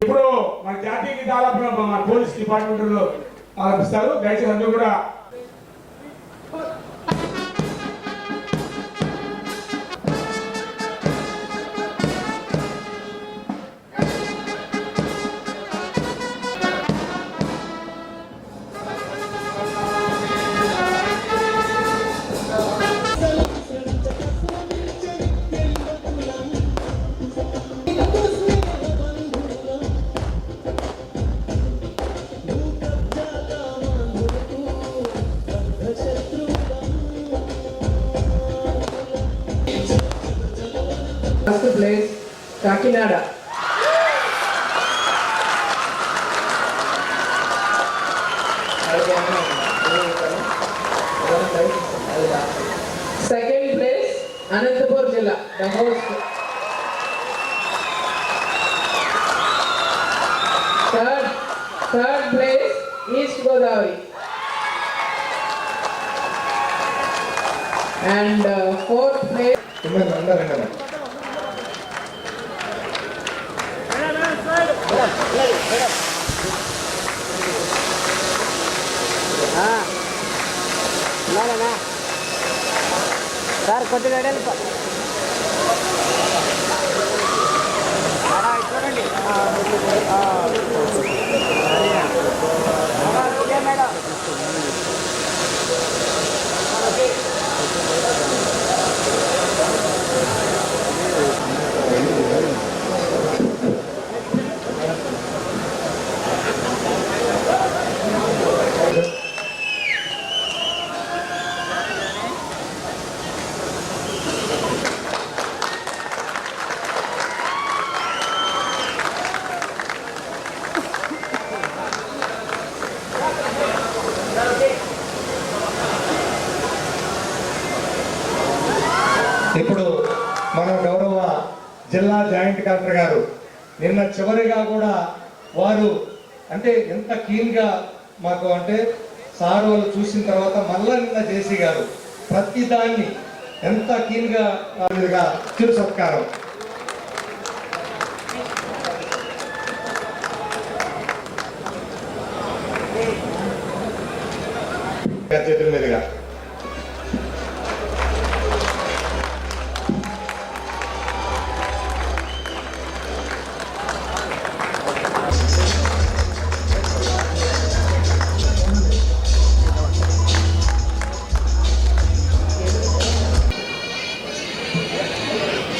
ఇప్పుడు మన జాతీయ గీతాలపన మన పోలీస్ డిపార్ట్మెంట్లో ఆలపిస్తారు దయచేసి అందరూ కూడా కాకినాడ. సెకండ్ ప్లేస్ అనంతపూర్ జిల్లా the host third third place east Godavari and fourth place అందరూ సార్ కొద్దిగా ఎడలు చూడండి ఆ, ఆ. ఓకే మేడం ఇప్పుడు మన గౌరవ జిల్లా జాయింట్ కలెక్టర్ గారు నిన్న చివరిగా కూడా వారు అంటే ఎంత క్లీన్గా మాకు అంటే సార్ వాళ్ళు చూసిన తర్వాత మళ్ళా నిన్న జేసీ గారు ప్రతి దాన్ని ఎంత క్లీన్గా మీరుగా చిరు సత్కారం చేతుల మీదుగా.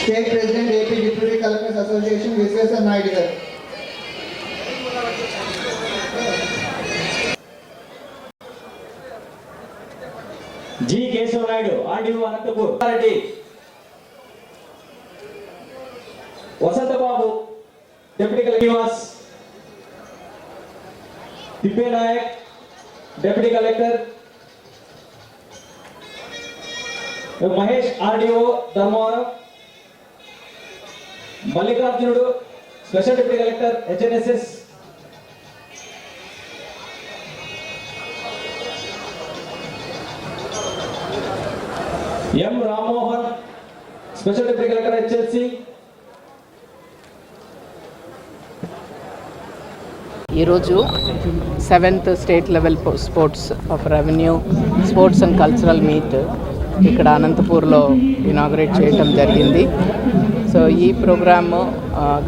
State president AP deputy collectors association Visweswara Naidu garu. G Kesava Naidu RDO Anantapur. Reddy. Vasanthababu deputy collector Nivas Tippenayak deputy collector. Mahesh RDO Dharmavaram. Mallikarjunudu special deputy collector HNSS. M Rammohan special deputy collector HLC. ఈరోజు seventh state level sports of revenue sports and cultural meet ఇక్కడ అనంతపూర్లో inaugurate చేయటం జరిగింది. So ఈ programme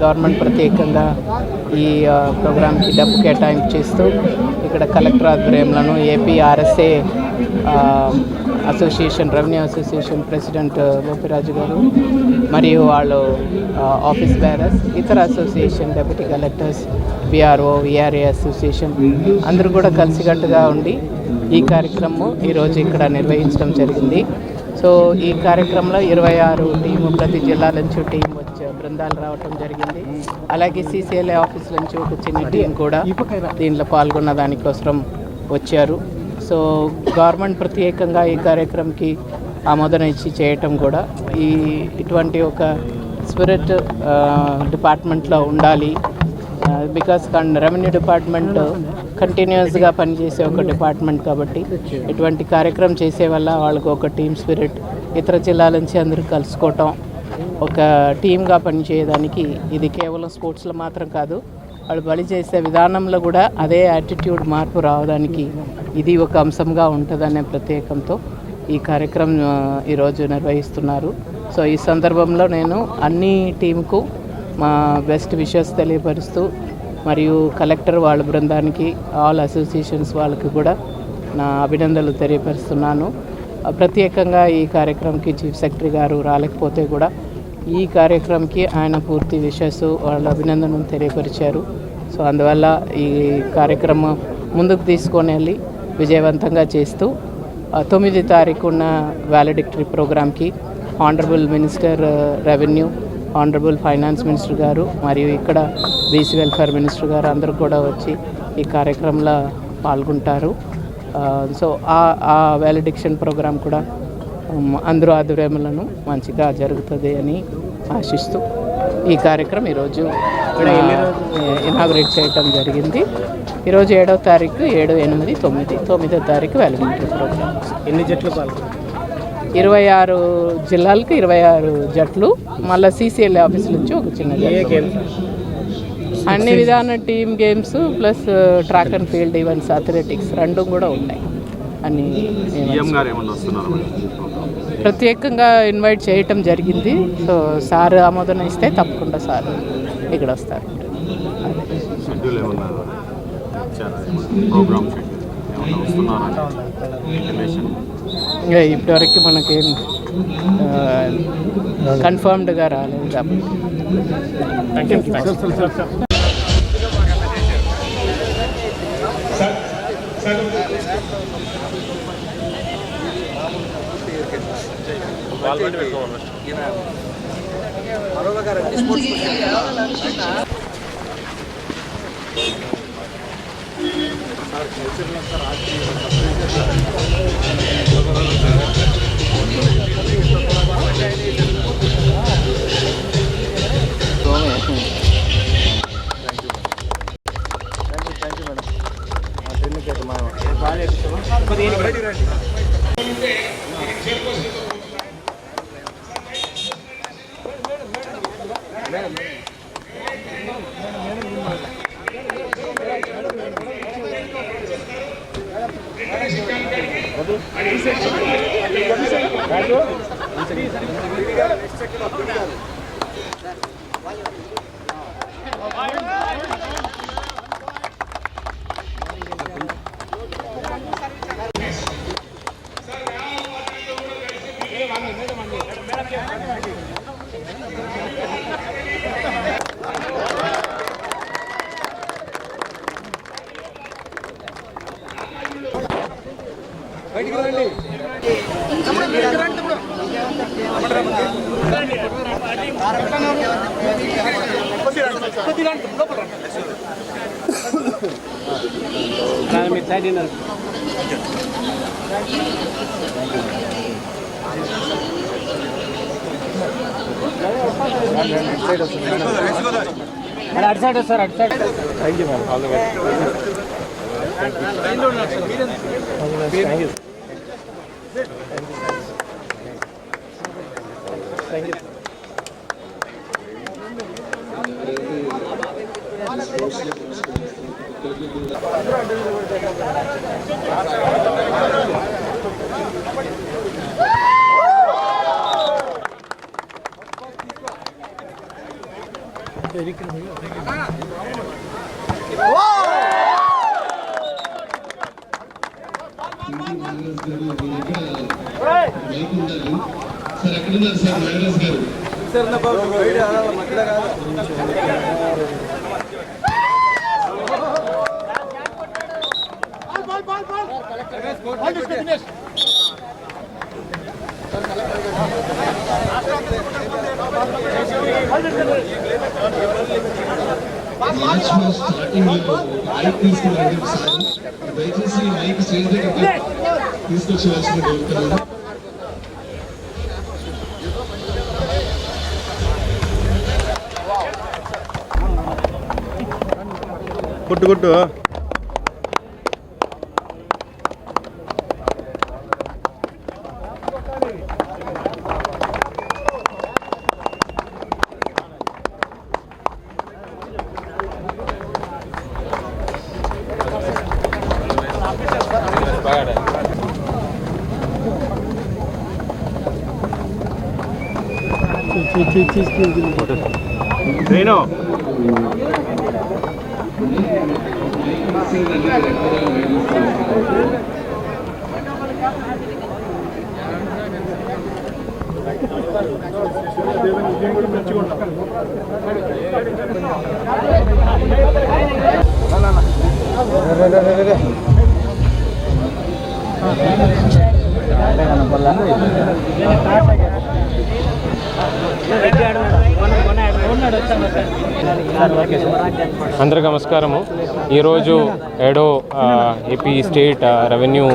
government ప్రత్యేకంగా ఈ ప్రోగ్రాంకి డబ్బు కేటాయింపు చేస్తూ ఇక్కడ collector ఆధ్వర్యంలోను AP RSA association revenue association president Gopiraju garu మరియు వాళ్ళు ఆఫీస్ బ్యారర్స్ ఇతర association deputy collectors VRO VRA association అందరూ కూడా కలిసికట్టుగా ఉండి ఈ కార్యక్రమం ఈరోజు ఇక్కడ నిర్వహించడం జరిగింది. సో ఈ కార్యక్రమంలో ఇరవై ఆరు టీము ప్రతి జిల్లా నుంచి టీం వచ్చే బృందాలు రావటం జరిగింది. అలాగే సీసీఎల్ఏ ఆఫీస్ నుంచి ఒక చిన్న టీం కూడా దీంట్లో పాల్గొన్న దానికోసం వచ్చారు. సో గవర్నమెంట్ ప్రత్యేకంగా ఈ కార్యక్రమంకి ఆమోదన ఇచ్చి చేయటం కూడా ఈ ఇటువంటి ఒక స్పిరిట్ డిపార్ట్మెంట్లో ఉండాలి. బికాస్ రెవెన్యూ డిపార్ట్మెంట్ కంటిన్యూస్గా పనిచేసే ఒక డిపార్ట్మెంట్ కాబట్టి ఇటువంటి కార్యక్రమం చేసే వల్ల వాళ్ళకు ఒక టీమ్ స్పిరిట్ ఇతర జిల్లాల నుంచి అందరూ కలుసుకోవటం ఒక టీమ్గా పనిచేయడానికి ఇది కేవలం స్పోర్ట్స్లో మాత్రం కాదు వాళ్ళు బలి చేసే విధానంలో కూడా అదే యాటిట్యూడ్ మార్పు రావడానికి ఇది ఒక అంశంగా ఉంటుందనే ప్రత్యేకంతో ఈ కార్యక్రమం ఈరోజు నిర్వహిస్తున్నారు. సో ఈ సందర్భంలో నేను అన్ని టీంకు మా బెస్ట్ విషెస్ తెలియపరుస్తూ మరియు కలెక్టర్ వాళ్ళ బృందానికి ఆల్ అసోసియేషన్స్ వాళ్ళకి కూడా నా అభినందనలు తెలియపరుస్తున్నాను. ప్రత్యేకంగా ఈ కార్యక్రమంకి చీఫ్ సెక్రటరీ గారు రాలేకపోతే కూడా ఈ కార్యక్రమంకి ఆయన పూర్తి విషెస్ వాళ్ళ అభినందనలు తెలియపరిచారు. సో అందువల్ల ఈ కార్యక్రమం ముందుకు తీసుకొని వెళ్ళి విజయవంతంగా చేస్తూ తొమ్మిది తారీఖున్న వ్యాలిడిక్టరీ ప్రోగ్రామ్కి honourable minister revenue honourable finance minister garu మరియు ఇక్కడ బీసీ వెల్ఫేర్ మినిస్టర్ గారు అందరూ కూడా వచ్చి ఈ కార్యక్రమంలో పాల్గొంటారు. సో ఆ ఆ వ్యాలిడిక్షన్ ప్రోగ్రాం కూడా అందరూ ఆధ్వర్యములను మంచిగా జరుగుతుంది అని ఆశిస్తూ ఈ కార్యక్రమం ఈరోజు ఇనాగ్రేట్ చేయటం జరిగింది. ఈరోజు ఏడవ తారీఖు ఏడు ఎనిమిది తొమ్మిది తొమ్మిదో తారీఖు వ్యాలిడిక్టరీ ప్రోగ్రామ్ ఎన్ని జట్లు పాల్గొన్నారు? ఇరవై ఆరు జిల్లాలకు ఇరవై ఆరు జట్లు మళ్ళీ సీసీఎల్ ఆఫీస్ నుంచి ఒక చిన్న. అన్ని విధాన team games plus track and field events athletics రెండు కూడా ఉన్నాయి. వస్తున్నారు ప్రత్యేకంగా ఇన్వైట్ చేయటం జరిగింది. సో సార్ ఆమోదన ఇస్తే తప్పకుండా సార్ ఇక్కడ వస్తారు. అదే షెడ్యూల్ ఏమన్నా ఇచ్చారా ప్రోగ్రామ్ షెడ్యూల్ ఏమన్నా వస్తున్నారా ఇంటిమేషన్ ఇంకా ఇప్పటివరకు మనకేం కన్ఫర్మ్డ్గా రాలేదు కాబట్టి మీరు సైడ్ ఉన్నారు మరి అటు సైడ్ వస్తారు అటు side thank you ma'am all the thank you Hey! Sir ఎక్కడున్నారు సార్ వైరస్ గారు మార్చ్ లో స్టార్టింగ్ లో మైక్ తీసుకురండి సార్ దయచేసి మైక్ స్టేజ్ దగ్గర తీసుకొచ్చి వచ్చిన కోరుతున్నాను ಕೊಟ್ಟು ಕೊಟ್ಟು Reno. శ్రీను అందరికి నమస్కారము. ఈరోజు ఏడో AP state revenue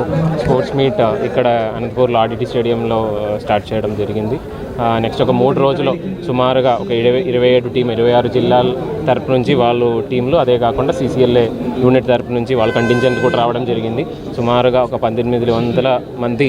sports meet ఇక్కడ అనంతపూర్లో ఆర్డిటీ స్టేడియంలో స్టార్ట్ చేయడం జరిగింది. నెక్స్ట్ ఒక మూడు రోజులు సుమారుగా ఒక ఇరవై ఇరవై ఏడు టీం ఇరవై ఆరు జిల్లాల తరపు నుంచి వాళ్ళు టీంలు అదే కాకుండా సీసీఎల్ఏ యూనిట్ తరపు నుంచి వాళ్ళు కంటింజెంట్ కూడా రావడం జరిగింది. సుమారుగా ఒక పంతొమ్మిది వందల మంది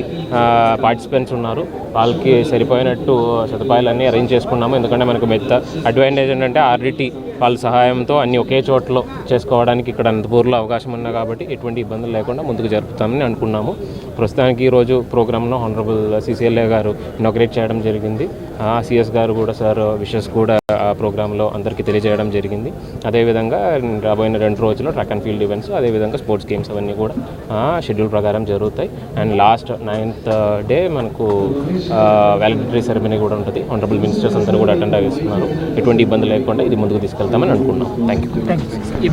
పార్టిసిపెంట్స్ ఉన్నారు. వాళ్ళకి సరిపోయినట్టు సదుపాయాలన్నీ అరేంజ్ చేసుకున్నాము. ఎందుకంటే మనకు పెద్ద అడ్వాంటేజ్ ఏంటంటే ఆర్డిటీ వాళ్ళ సహాయంతో అన్ని ఒకే చోట్లో చేసుకోవడానికి ఇక్కడ అనంతపూర్లో అవకాశం ఉన్నా కాబట్టి ఎటువంటి ఇబ్బందులు లేకుండా ముందుకు జరుపుతామని అనుకున్నాము. ప్రస్తుతానికి ఈరోజు ప్రోగ్రాంలో హానరబుల్ సీసీఎల్ఏ గారు ఇనాగ్రేట్ చేయడం జరిగింది. సిఎస్ గారు కూడా సార్ విషెస్ కూడా ఆ ప్రోగ్రాంలో అందరికీ తెలియజేయడం జరిగింది. అదేవిధంగా రాబోయిన రెండు రోజుల్లో ట్రాక్ అండ్ ఫీల్డ్ ఈవెంట్స్ అదేవిధంగా స్పోర్ట్స్ గేమ్స్ అవన్నీ కూడా షెడ్యూల్ ప్రకారం జరుగుతాయి. అండ్ లాస్ట్ నైన్త్ డే మనకు వ్యాలిడిటరీ సెరమనీ కూడా ఉంటుంది. ఆనరబుల్ మినిస్టర్స్ అందరూ కూడా అటెండ్ అయ్యిస్తున్నారు. ఎటువంటి ఇబ్బంది లేకుండా ఇది ముందుకు తీసుకెళ్తామని అనుకున్నాం. Thank you